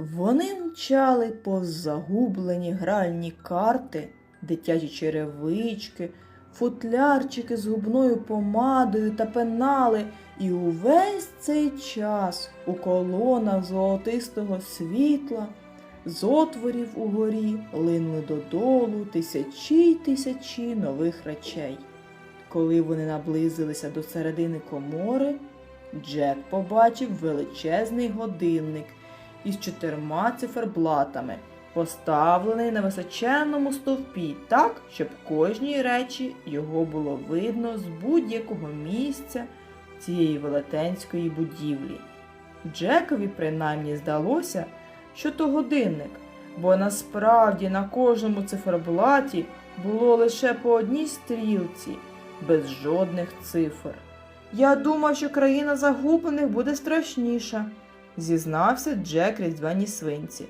Вони мчали повз загублені гральні карти, дитячі черевички, футлярчики з губною помадою та пенали, і увесь цей час у колонах золотистого світла з отворів угорі линули додолу тисячі й тисячі нових речей. Коли вони наблизилися до середини комори, Джек побачив величезний годинник із чотирма циферблатами, поставлений на височенному стовпі так, щоб кожній речі його було видно з будь-якого місця цієї велетенської будівлі. Джекові принаймні здалося, що то годинник, бо насправді на кожному циферблаті було лише по одній стрілці, без жодних цифр. Я думав, що країна загублених буде страшніша, зізнався Джек різдвяній свинці.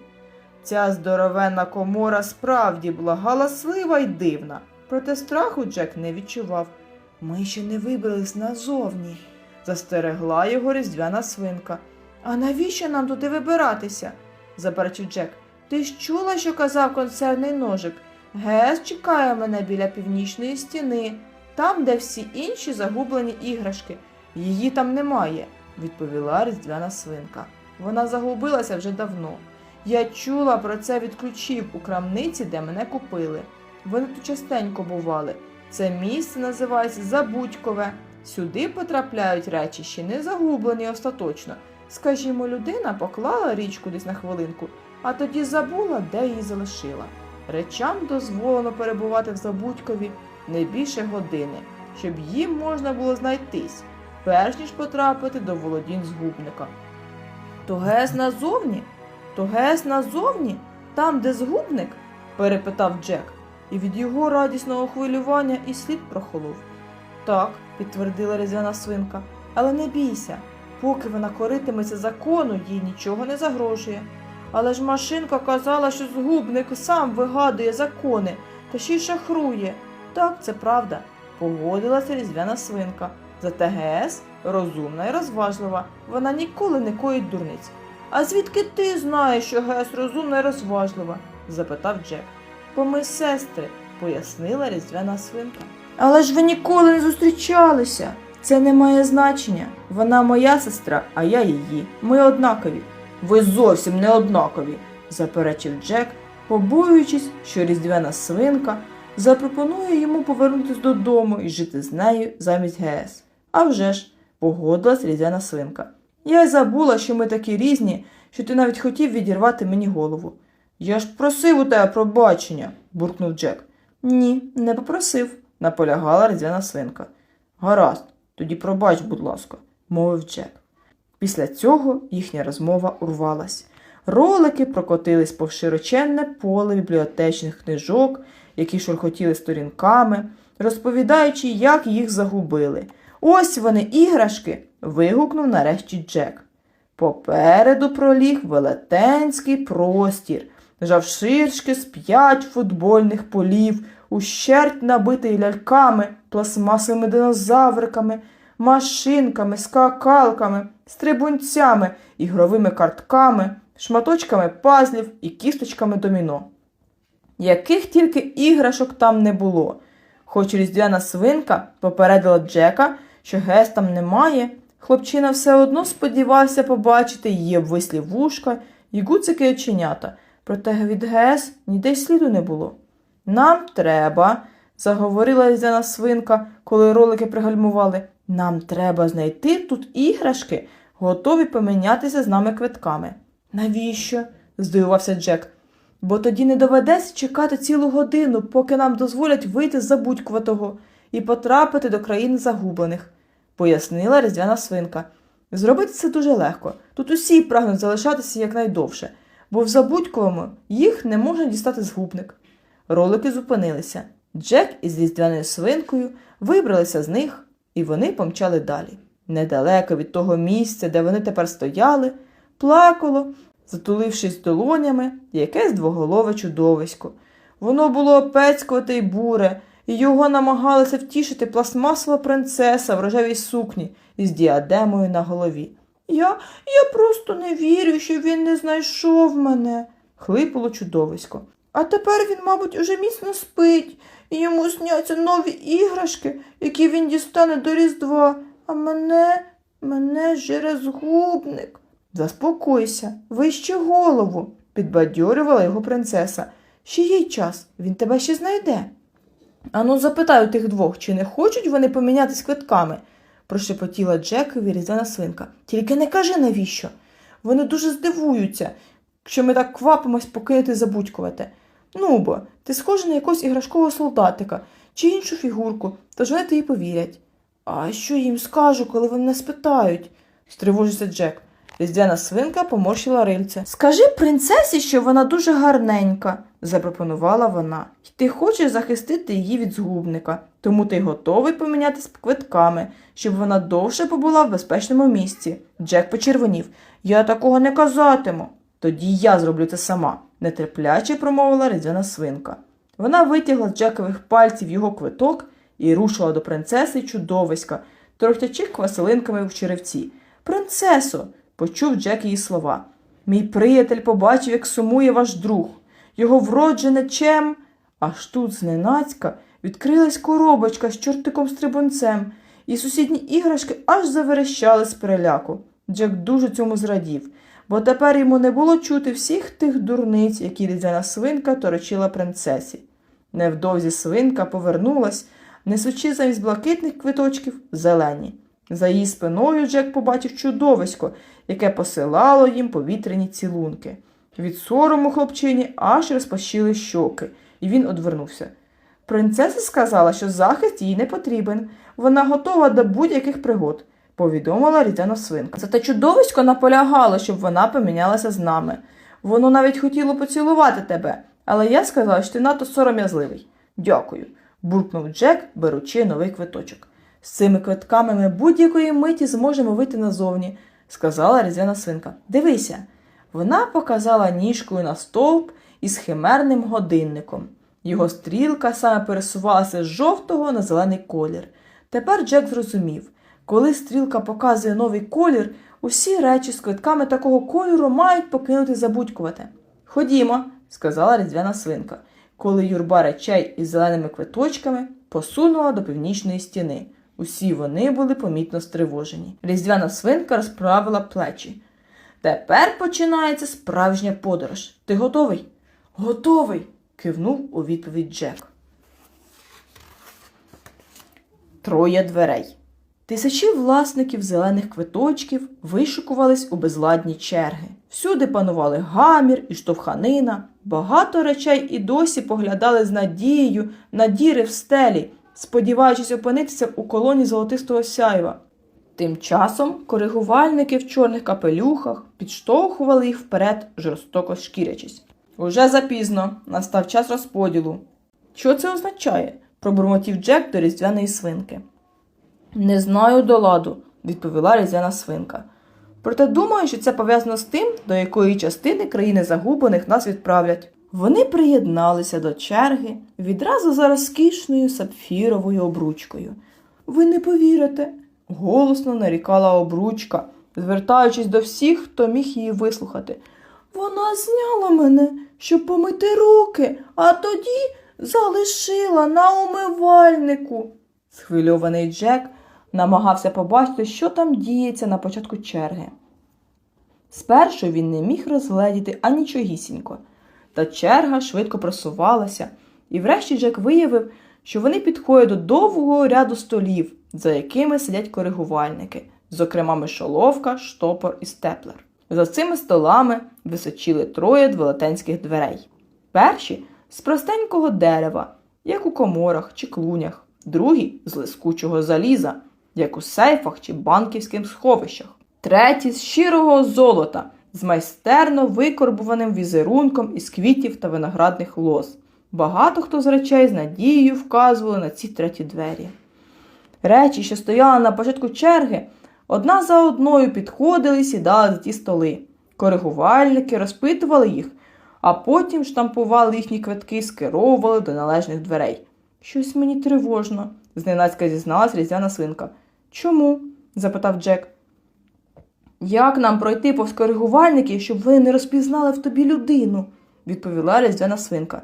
Ця здоровенна комора справді була галаслива й дивна, проте страху Джек не відчував. Ми ще не вибрались назовні, застерегла його різдвяна свинка. А навіщо нам туди вибиратися? заперечив Джек. Ти ж чула, що казав концерний ножик? Гес чекає мене біля північної стіни, там, де всі інші загублені іграшки. Її там немає, відповіла різдвяна свинка. Вона загубилася вже давно. Я чула про це від ключів у крамниці, де мене купили. Вони тут частенько бували. Це місце називається Забудькове. Сюди потрапляють речі, ще не загублені остаточно. Скажімо, людина поклала річку десь на хвилинку, а тоді забула, де її залишила. Речам дозволено перебувати в Забудькові не більше години, щоб їм можна було знайтись, перш ніж потрапити до володінь згубника. То гес назовні? То гес назовні? Там, де згубник? перепитав Джек, і від його радісного хвилювання і слід прохолов. Так, підтвердила різдвяна свинка, але не бійся, поки вона коритиметься закону, їй нічого не загрожує. Але ж машинка казала, що згубник сам вигадує закони та ще й шахрує. Так, це правда, погодилася різдвяна свинка. Зате ГС розумна і розважлива, вона ніколи не коїть дурниць. А звідки ти знаєш, що ГС розумна і розважлива? запитав Джек. Бо ми сестри, пояснила різдвяна свинка. Але ж ви ніколи не зустрічалися. Це не має значення. Вона моя сестра, а я її. Ми однакові. Ви зовсім не однакові, заперечив Джек, побоюючись, що різдвяна свинка запропонує йому повернутися додому і жити з нею замість ГС. А вже ж, погодилась різдвяна свинка. Я й забула, що ми такі різні, що ти навіть хотів відірвати мені голову. Я ж просив у тебе пробачення, буркнув Джек. Ні, не попросив, наполягала різдвяна свинка. Гаразд, тоді пробач, будь ласка, мовив Джек. Після цього їхня розмова урвалась. Ролики прокотились по широченне поле бібліотечних книжок, які шурхотіли сторінками, розповідаючи, як їх загубили. Ось вони, іграшки. вигукнув нарешті Джек. Попереду проліг велетенський простір, завширшки з п'ять футбольних полів, ущерть набитий ляльками, пластмасовими динозавриками, машинками, скакалками, стрибунцями, ігровими картками, шматочками пазлів і кісточками доміно. Яких тільки іграшок там не було. Хоч різдвяна свинка попередила Джека, що гес там немає, хлопчина все одно сподівався побачити її обвислі вушка і гуцики оченята, проте від гес ніде й сліду не було. Нам треба, заговорила різдвяна свинка, коли ролики пригальмували. Нам треба знайти тут іграшки, готові помінятися з нами квитками. Навіщо? здивувався Джек. Бо тоді не доведеться чекати цілу годину, поки нам дозволять вийти з забудькуватого і потрапити до країни загублених, пояснила різдвяна свинка. Зробити це дуже легко. Тут усі прагнуть залишатися якнайдовше, бо в забудьковому їх не може дістати згубник. Ролики зупинилися. Джек із різдвяною свинкою вибралися з них, і вони помчали далі. Недалеко від того місця, де вони тепер стояли, плакало, затулившись долонями, якесь двоголове чудовисько. Воно було опецькувате й буре, його намагалася втішити пластмасова принцеса в рожевій сукні із діадемою на голові. Я, я просто не вірю, що він не знайшов мене, хлипало чудовисько. А тепер він, мабуть, уже міцно спить, і йому сняться нові іграшки, які він дістане до Різдва, а мене, мене жере згубник. Заспокойся, вище голову, підбадьорювала його принцеса. Ще є час, він тебе ще знайде. Ану, запитай у тих двох, чи не хочуть вони помінятись квитками, прошепотіла Джекові різдвяна свинка. Тільки не кажи навіщо. Вони дуже здивуються, що ми так квапимось покинути забудькувати. Ну бо, ти схожа на якогось іграшкового солдатика чи іншу фігурку, тож вони тобі повірять. А що їм скажу, коли вони не спитають? стривожився Джек. Різдвяна свинка поморщила рильце. Скажи принцесі, що вона дуже гарненька, запропонувала вона. Ти хочеш захистити її від згубника, тому ти готовий помінятися квитками, щоб вона довше побула в безпечному місці. Джек почервонів. Я такого не казатиму. Тоді я зроблю це сама, нетерпляче промовила різдвяна свинка. Вона витягла з Джекових пальців його квиток і рушила до принцеси чудовиська, торохтячи квасилинками в черевці. Принцесо, почув Джек її слова. Мій приятель побачив, як сумує ваш друг. Його вроджене чем. Аж тут зненацька відкрилась коробочка з чортиком стрибунцем, і сусідні іграшки аж заверещали з переляку. Джек дуже цьому зрадів, бо тепер йому не було чути всіх тих дурниць, які різдвяна свинка торочила принцесі. Невдовзі свинка повернулась, несучи замість блакитних квиточків зелені. За її спиною Джек побачив чудовисько, яке посилало їм повітряні цілунки. Від сорому хлопчині аж розпашіли щоки, і він одвернувся. Принцеса сказала, що захист їй не потрібен, вона готова до будь-яких пригод, повідомила різдвяна свинка. Зате чудовисько наполягало, щоб вона помінялася з нами. Воно навіть хотіло поцілувати тебе, але я сказала, що ти надто сором'язливий. Дякую, буркнув Джек, беручи новий квиточок. З цими квитками ми будь-якої миті зможемо вийти назовні, сказала різдвяна свинка. Дивися. Вона показала ніжкою на стовп із химерним годинником. Його стрілка саме пересувалася з жовтого на зелений колір. Тепер Джек зрозумів, коли стрілка показує новий колір, усі речі з квитками такого кольору мають покинути забудькувати. Ходімо, сказала різдвяна свинка, коли юрба речей із зеленими квиточками посунула до північної стіни. Усі вони були помітно стривожені. Різдвяна свинка розправила плечі. Тепер починається справжня подорож. Ти готовий? Готовий. кивнув у відповідь Джек. Троє дверей. Тисячі власників зелених квиточків вишукувались у безладні черги. Всюди панували гамір і штовханина. Багато речей і досі поглядали з надією на діри в стелі, сподіваючись опинитися у колоні золотистого сяйва. Тим часом коригувальники в чорних капелюхах підштовхували їх вперед, жорстоко шкірячись. Уже запізно настав час розподілу. Що це означає? пробурмотів Джек до різдвяної свинки. Не знаю до ладу, відповіла різдвяна свинка. Проте думаю, що це пов'язано з тим, до якої частини країни загублених нас відправлять. Вони приєдналися до черги відразу за розкішною сапфіровою обручкою. Ви не повірите, голосно нарікала обручка, звертаючись до всіх, хто міг її вислухати. Вона зняла мене, щоб помити руки, а тоді залишила на умивальнику. Схвильований Джек намагався побачити, що там діється на початку черги. Спершу він не міг розгледіти анічогісінько, та черга швидко просувалася, і врешті Джек виявив, що вони підходять до довгого ряду столів, за якими сидять коригувальники, зокрема мишоловка, штопор і степлер. За цими столами височили троє велетенських дверей. Перші з простенького дерева, як у коморах чи клунях, другі з лискучого заліза, як у сейфах чи банківських сховищах, треті з щирого золота, з майстерно викорбуваним візерунком із квітів та виноградних лоз. Багато хто з речей з надією вказували на ці треті двері. Речі, що стояли на початку черги, одна за одною підходили і сідали за ті столи. Коригувальники розпитували їх, а потім штампували їхні квитки і скеровували до належних дверей. Щось мені тривожно, зненацька зізналась різдвяна свинка. Чому? запитав Джек. Як нам пройти повз коригувальників, щоб вони не розпізнали в тобі людину? відповіла різдвяна свинка.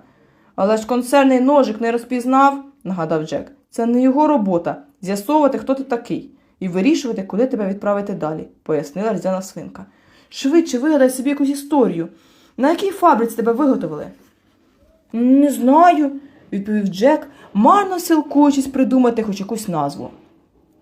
Але ж концерний ножик не розпізнав, нагадав Джек. Це не його робота з'ясовувати, хто ти такий, і вирішувати, куди тебе відправити далі, пояснила різдвяна свинка. Швидше вигадай собі якусь історію. На якій фабриці тебе виготовили? Не знаю, відповів Джек, марно силкуючись придумати хоч якусь назву.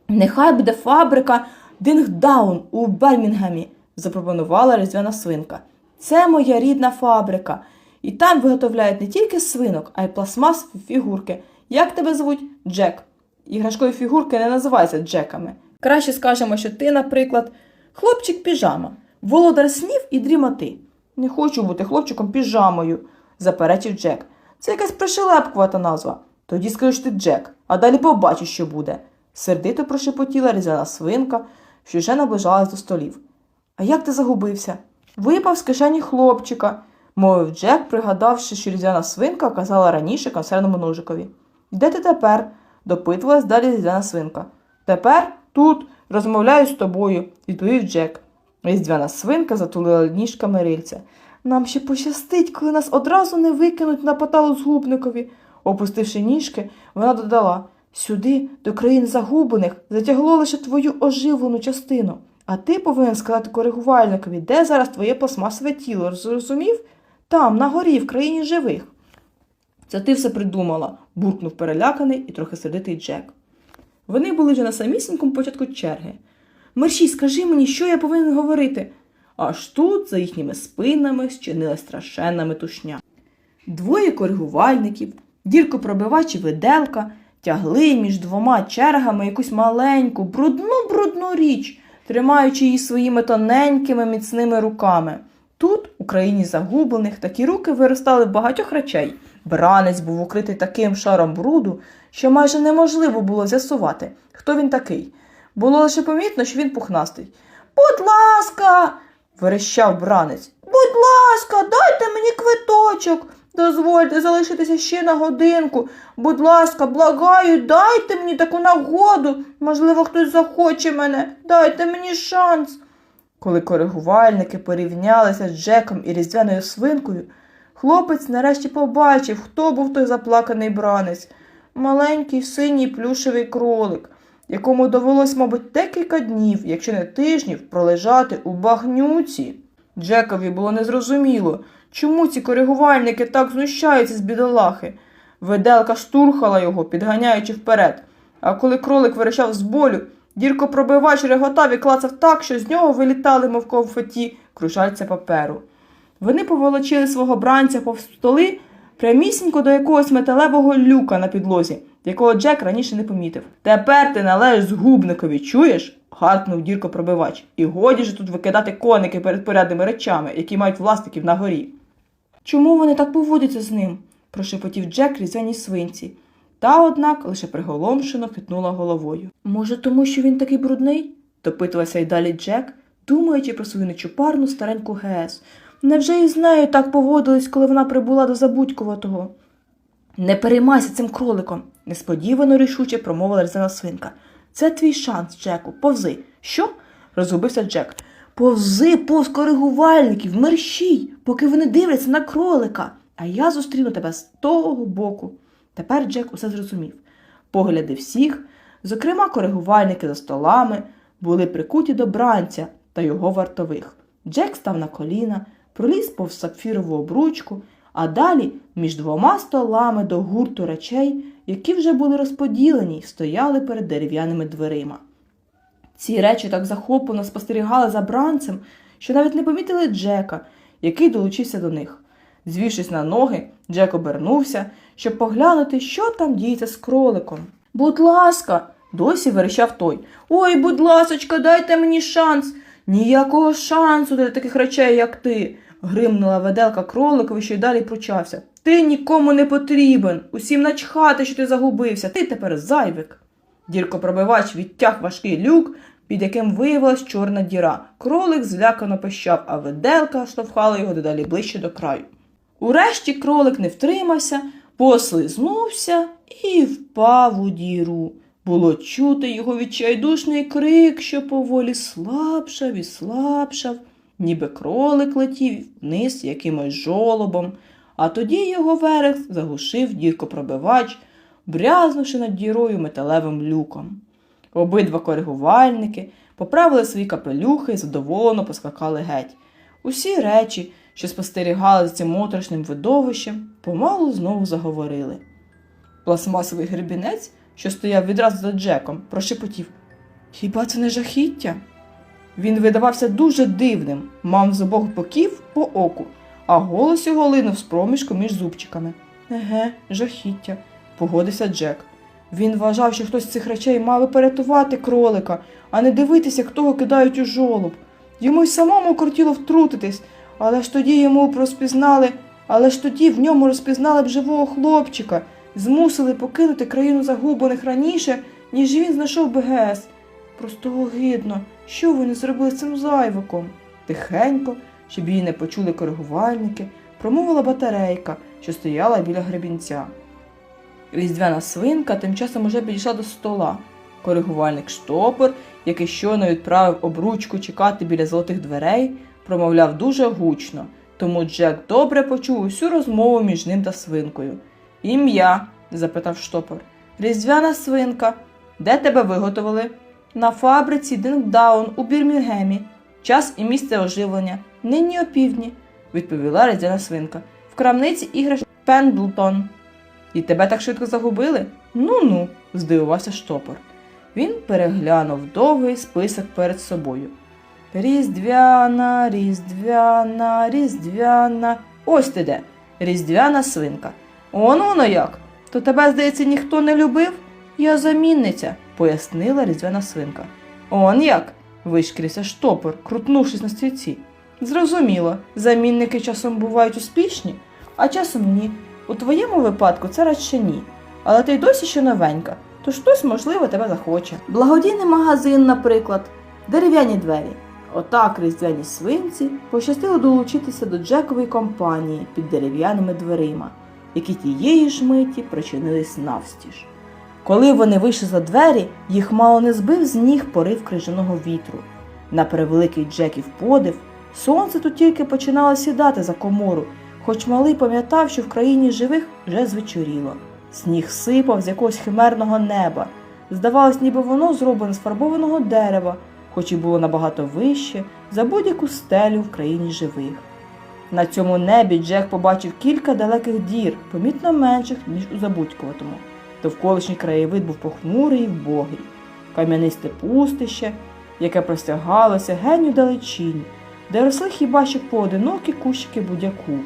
Нехай буде фабрика Дингдаун у Бермінгемі, запропонувала різдвяна свинка. Це моя рідна фабрика. І там виготовляють не тільки свинок, а й пластмасові фігурки. Як тебе звуть? Джек. Іграшкові фігурки не називаються Джеками. Краще скажемо, що ти, наприклад, хлопчик піжама, володар снів і дрімоти. Не хочу бути хлопчиком піжамою, заперечив Джек. Це якась пришелепкувата назва. Тоді скажи, що ти Джек, а далі побачиш, що буде. Сердито прошепотіла різдвяна свинка, що вже наближалась до столів. А як ти загубився? Випав з кишені хлопчика, мовив Джек, пригадавши, що різдвяна свинка казала раніше консервному ножикові. Де ти тепер? допитувалась далі різдвяна свинка. Тепер тут розмовляю з тобою, відповів Джек. Різдвяна свинка затулила ніжками рильця. Нам ще пощастить, коли нас одразу не викинуть на поталу згубникові. Опустивши ніжки, вона додала сюди, до країн загублених, затягло лише твою оживлену частину. А ти повинен сказати коригувальникові, де зараз твоє пластмасове тіло, зрозумів? Там, на горі, в країні живих. Це ти все придумала, буркнув переляканий і трохи сердитий Джек. Вони були вже на самісінькому початку черги. Мерші, скажи мені, що я повинен говорити? Аж тут, за їхніми спинами, щинила страшенна метушня. Двоє коригувальників, діркопробивач і виделка, тягли між двома чергами якусь маленьку, брудну брудну річ, тримаючи її своїми тоненькими міцними руками. Тут, у країні загублених, такі руки виростали в багатьох речей. Бранець був укритий таким шаром бруду, що майже неможливо було з'ясувати, хто він такий. Було лише помітно, що він пухнастий. Будь ласка, верещав бранець. Будь ласка, дайте мені квиточок. Дозвольте залишитися ще на годинку. Будь ласка, благаю, дайте мені таку нагоду. Можливо, хтось захоче мене. Дайте мені шанс. Коли коригувальники порівнялися з Джеком і різдвяною свинкою, хлопець нарешті побачив, хто був той заплаканий бранець. Маленький синій плюшевий кролик, якому довелось, мабуть, декілька днів, якщо не тижнів, пролежати у багнюці. Джекові було незрозуміло, чому ці коригувальники так знущаються з бідолахи. Виделка штурхала його, підганяючи вперед. А коли кролик верещав з болю, діркопробивач реготав і клацав так, що з нього вилітали, мов конфеті, кружальця паперу. Вони поволочили свого бранця повз столи прямісінько до якогось металевого люка на підлозі, якого Джек раніше не помітив. Тепер ти належиш згубникові, чуєш? гаркнув діркопробивач. І годі ж тут викидати коники перед порядними речами, які мають власників на горі. Чому вони так поводяться з ним? прошепотів Джек різдвяній свинці. Та, однак, лише приголомшено хитнула головою. Може, тому що він такий брудний? допитувався й далі Джек, думаючи про свою нечупарну стареньку ГЕС. Невже і з нею так поводились, коли вона прибула до забудькуватого? Не переймайся цим кроликом, несподівано рішуче промовила різдвяна свинка. Це твій шанс, Джеку, повзи. Що? розгубився Джек. Повзи повз коригувальників, мерщій, поки вони дивляться на кролика, а я зустріну тебе з того боку. Тепер Джек усе зрозумів. Погляди всіх, зокрема коригувальники за столами, були прикуті до бранця та його вартових. Джек став на коліна, проліз повз сапфірову обручку, а далі між двома столами до гурту речей, які вже були розподілені й стояли перед дерев'яними дверима. Ці речі так захоплено спостерігали за бранцем, що навіть не помітили Джека, який долучився до них. Звівшись на ноги, Джек обернувся, щоб поглянути, що там діється з кроликом. Будь ласка, досі верещав той. Ой, будь ласочка, дайте мені шанс. Ніякого шансу для таких речей, як ти. гримнула веделка кроликові, що й далі пручався. Ти нікому не потрібен. Усім начхати, що ти загубився. Ти тепер зайвик. Діркопробивач відтяг важкий люк, під яким виявилась чорна діра. Кролик злякано пищав, а виделка штовхала його дедалі ближче до краю. Урешті кролик не втримався, послизнувся і впав у діру. Було чути його відчайдушний крик, що поволі слабшав і слабшав, ніби кролик летів вниз якимось жолобом, а тоді його верх заглушив діркопробивач, брязнувши над дірою металевим люком. Обидва коригувальники поправили свої капелюхи і задоволено поскакали геть. Усі речі, що спостерігали за цим моторошним видовищем, помалу знову заговорили. Пластмасовий гребінець, що стояв відразу за Джеком, прошепотів Хіба це не жахіття? Він видавався дуже дивним, мав з обох боків по оку, а голос його линув з проміжку між зубчиками. Еге, жахіття, погодився Джек. Він вважав, що хтось з цих речей мав порятувати кролика, а не дивитися, як того кидають у жолоб. Йому й самому кортіло втрутитись, але ж тоді йому розпізнали, але ж тоді в ньому розпізнали б живого хлопчика, змусили покинути країну загублених раніше, ніж він знайшов би. Просто огидно, що вони зробили з цим зайвиком? Тихенько, щоб її не почули коригувальники, промовила батарейка, що стояла біля гребінця. Різдвяна свинка тим часом уже підійшла до стола. Коригувальник штопор, який щойно відправив обручку чекати біля золотих дверей, промовляв дуже гучно, тому Джек добре почув усю розмову між ним та свинкою. Ім'я? запитав штопор. Різдвяна свинка. Де тебе виготовили? На фабриці Дингдаун у Бірмінгемі. Час і місце оживлення. Нині опівдні, відповіла різдвяна свинка. В крамниці іграш Пендлтон. І тебе так швидко загубили? Ну ну, здивувався штопор. Він переглянув довгий список перед собою. Різдвяна, різдвяна, різдвяна. Ось ти де. Різдвяна свинка. Он воно як. То тебе, здається, ніхто не любив? Я замінниця, пояснила різдвяна свинка. Он як? вишкірився штопор, крутнувшись на стільці. Зрозуміло, замінники часом бувають успішні, а часом ні. У твоєму випадку це радше ні. Але ти й досі ще новенька, тож хтось, можливо, тебе захоче. Благодійний магазин, наприклад, дерев'яні двері. Отак різдвяній свинці пощастило долучитися до Джекової компанії під дерев'яними дверима, які тієї ж миті причинились навстіж. Коли вони вийшли за двері, їх мало не збив з ніг порив крижаного вітру. На превеликий Джеків подив, сонце тут тільки починало сідати за комору, хоч малий пам'ятав, що в країні живих вже звечоріло. Сніг сипав з якогось химерного неба. Здавалось, ніби воно зроблене з фарбованого дерева, хоч і було набагато вище за будь-яку стелю в країні живих. На цьому небі Джек побачив кілька далеких дір, помітно менших, ніж у Забудькуватому. Довколишній краєвид був похмурий і вбогий, кам'янисте пустище, яке простягалося геню далечінь, де росли хіба що поодинокі кущики будяку.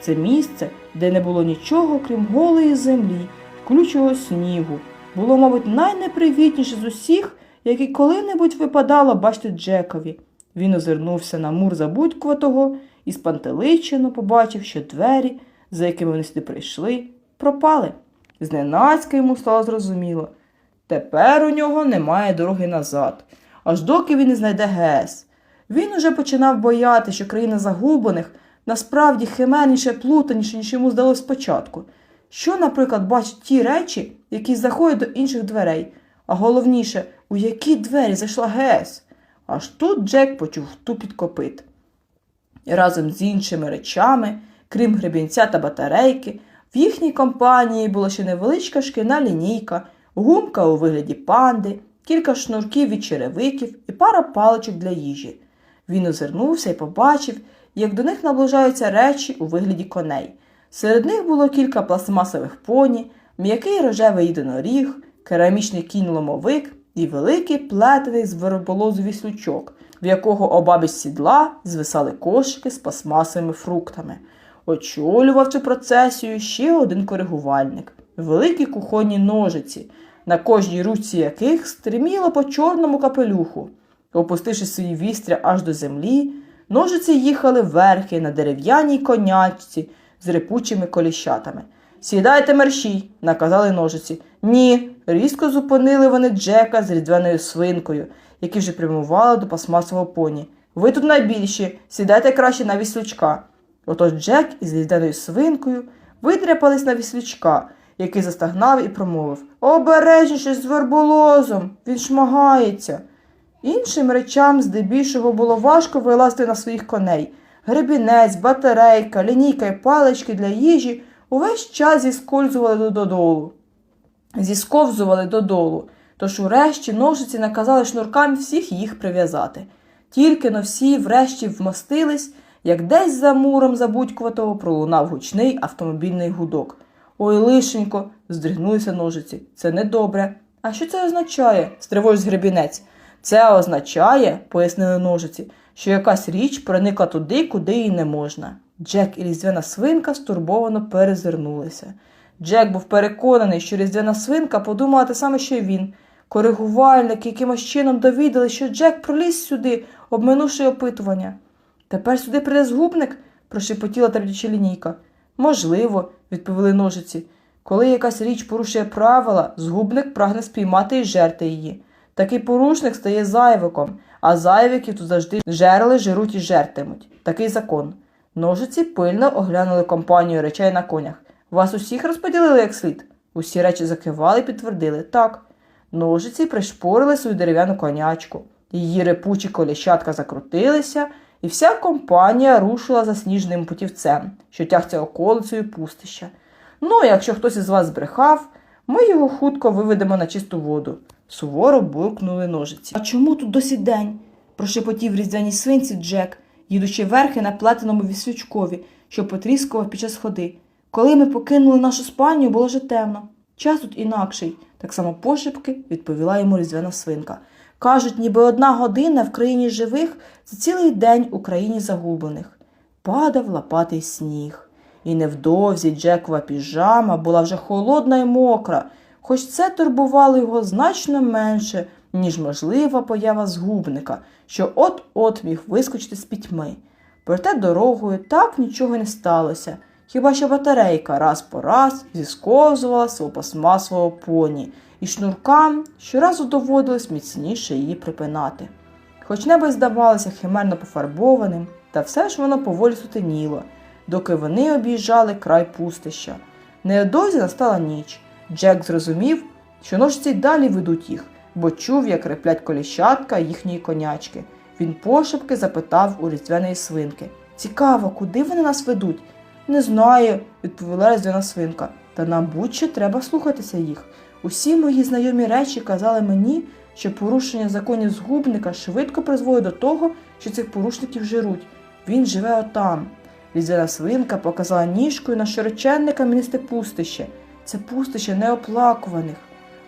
Це місце, де не було нічого, крім голої землі, колючого снігу, було, мабуть, найнепривітніше з усіх, які коли-небудь випадало бачити Джекові. Він озирнувся на мур забудькуватого і спантеличено побачив, що двері, за якими вони сюди прийшли, пропали. Зненацька йому стало зрозуміло. Тепер у нього немає дороги назад, аж доки він не знайде ГЕС. Він уже починав бояти, що країна загублених насправді химерніше плутаніше, ніж йому здалося спочатку. Що, наприклад, бачать ті речі, які заходять до інших дверей, а головніше, у які двері зайшла ГЕС. Аж тут Джек почув тупіт копит. І разом з іншими речами, крім гребінця та батарейки, в їхній компанії була ще невеличка шкільна лінійка, гумка у вигляді панди, кілька шнурків від черевиків і пара паличок для їжі. Він озирнувся і побачив, як до них наближаються речі у вигляді коней. Серед них було кілька пластмасових поні, м'який рожевий єдиноріг, керамічний кінь-ломовик і великий плетений з верболозу віслючок, в якого обабіч сідла звисали кошики з пластмасовими фруктами. Очолював цю процесію ще один коригувальник великі кухонні ножиці, на кожній ручці яких стриміло по чорному капелюху. Опустивши свої вістря аж до землі, ножиці їхали верхи на дерев'яній конячці з репучими коліщатами. Сідайте мерщій, наказали ножиці. Ні. Різко зупинили вони Джека з різдвяною свинкою, які вже прямували до пластмасового поні. Ви тут найбільші, сідайте краще на віслючка. Отож Джек із різдвяною свинкою видряпались на віслючка який застагнав і промовив Обережніше з верболозом, він шмагається. Іншим речам здебільшого було важко вилазити на своїх коней. Гребінець, батарейка, лінійка і палички для їжі увесь час зіскользували додолу. Зісковзували додолу, тож урешті ножиці наказали шнуркам всіх їх прив'язати. Тільки но всі врешті вмостились, як десь за муром забудькуватого пролунав гучний автомобільний гудок. Ой, лишенько, здригнулися ножиці. Це недобре. А що це означає? стривожився гребінець. Це означає, пояснили ножиці, що якась річ проникла туди, куди їй не можна. Джек і різдвяна свинка стурбовано перезирнулися. Джек був переконаний, що різдвяна свинка подумала те саме, що й він. Коригувальники якимось чином довідали, що Джек проліз сюди, обминувши опитування. Тепер сюди прийде згубник, прошепотіла третяча лінійка. Можливо, відповіли ножиці. Коли якась річ порушує правила, згубник прагне спіймати і жерти її. Такий порушник стає зайвиком, а зайвиків тут завжди жерли, жируть і жертимуть. Такий закон. Ножиці пильно оглянули компанію речей на конях. Вас усіх розподілили як слід? Усі речі закивали і підтвердили так. Ножиці пришпорили свою дерев'яну конячку. Її репучі коліщатка закрутилися, і вся компанія рушила за сніжним путівцем, що тягся околицею пустища. Ну, якщо хтось із вас збрехав, ми його хутко виведемо на чисту воду. Суворо буркнули ножиці. А чому тут досі день? прошепотів різдвяній свинці Джек, їдучи верхи на плетеному віслючкові, що потріскував під час ходи. Коли ми покинули нашу спальню, було вже темно. Час тут інакший, так само пошепки відповіла йому різдвяна свинка. Кажуть, ніби одна година в країні живих це цілий день у країні загублених. Падав лопатий сніг. І невдовзі Джекова піжама була вже холодна й мокра, хоч це турбувало його значно менше, ніж можлива поява згубника, що от-от міг вискочити з пітьми. Проте дорогою так нічого не сталося, хіба що батарейка раз по раз зісковзувала свого пластмасового поні, і шнуркам щоразу доводилось міцніше її припинати. Хоч небо здавалося химерно пофарбованим, та все ж воно поволі сутеніло, доки вони об'їжджали край пустища. Неодовзі настала ніч. Джек зрозумів, що ножиці й далі ведуть їх, бо чув, як реплять коліщатка їхньої конячки. Він пошепки запитав у різдвяної свинки. Цікаво, куди вони нас ведуть? Не знаю, відповіла різдвяна свинка. Та нам будь-що треба слухатися їх. Усі мої знайомі речі казали мені, що порушення законів згубника швидко призводить до того, що цих порушників жируть. Він живе отам. Різдвяна свинка показала ніжкою на широченне кам'янисте пустище. Це пустище неоплакуваних.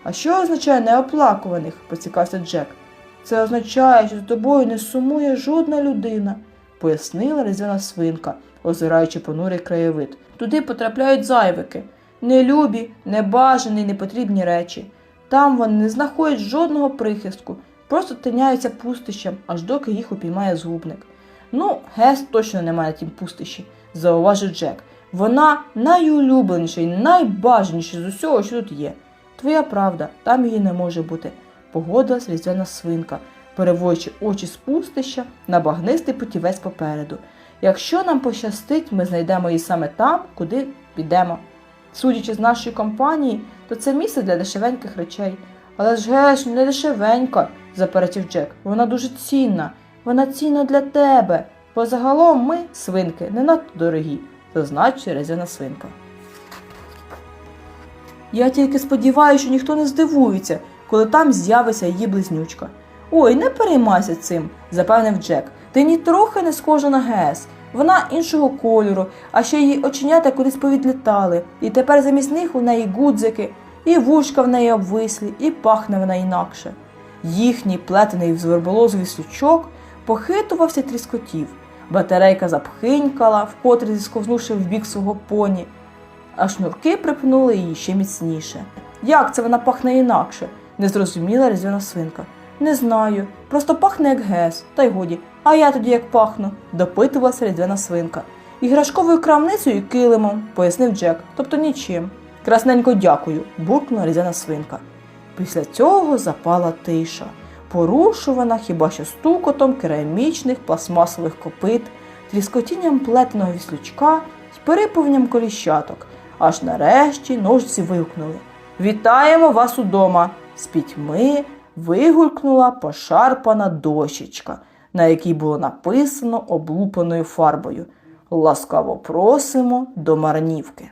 А що означає неоплакуваних? поцікався Джек. Це означає, що з тобою не сумує жодна людина, пояснила різдвяна свинка, озираючи понурий краєвид. Туди потрапляють зайвики, нелюбі, небажані, непотрібні речі. Там вони не знаходять жодного прихистку, просто тиняються пустищем, аж доки їх упіймає згубник. Ну, Гес точно немає тім пустищі, зауважив Джек. Вона найулюбленіша і найбажаніша з усього, що тут є. Твоя правда, там її не може бути, погодилась різдвяна свинка, переводячи очі з пустища на багнистий путівець попереду. Якщо нам пощастить, ми знайдемо її саме там, куди підемо. Судячи з нашої компанії, то це місце для дешевеньких речей. Але ж геш, не дешевенька, заперечив Джек. Вона дуже цінна. Вона цінна для тебе. Бо загалом ми, свинки, не надто дорогі, зазначує резина свинка. Я тільки сподіваюся, що ніхто не здивується, коли там з'явиться її близнючка. Ой, не переймайся цим, запевнив Джек. Ти ні трохи не схожа на Гес. Вона іншого кольору, а ще її оченята кудись повідлітали, і тепер замість них у неї гудзики, і вушка в неї обвислі, і пахне вона інакше. Їхній плетений з верболозовий сучок похитувався тріскотів. Батарейка запхинькала, вкотре зісковзнувши в бік свого поні, а шнурки припнули її ще міцніше. Як це вона пахне інакше? не зрозуміла різдвяна свинка. Не знаю, просто пахне як гес, та й годі. А я тоді як пахну, допитувалася різдвяна свинка. Іграшковою крамницею і килимом, пояснив Джек, тобто нічим. Красненько дякую, буркнула різдвяна свинка. Після цього запала тиша, порушувана хіба що стукотом керамічних пластмасових копит, тріскотінням плетеного віслючка й переповням коліщаток, Аж нарешті ножці вигукнули. Вітаємо вас удома! З пітьми вигулькнула пошарпана дощечка, на якій було написано облупаною фарбою. Ласкаво просимо до Марнівки.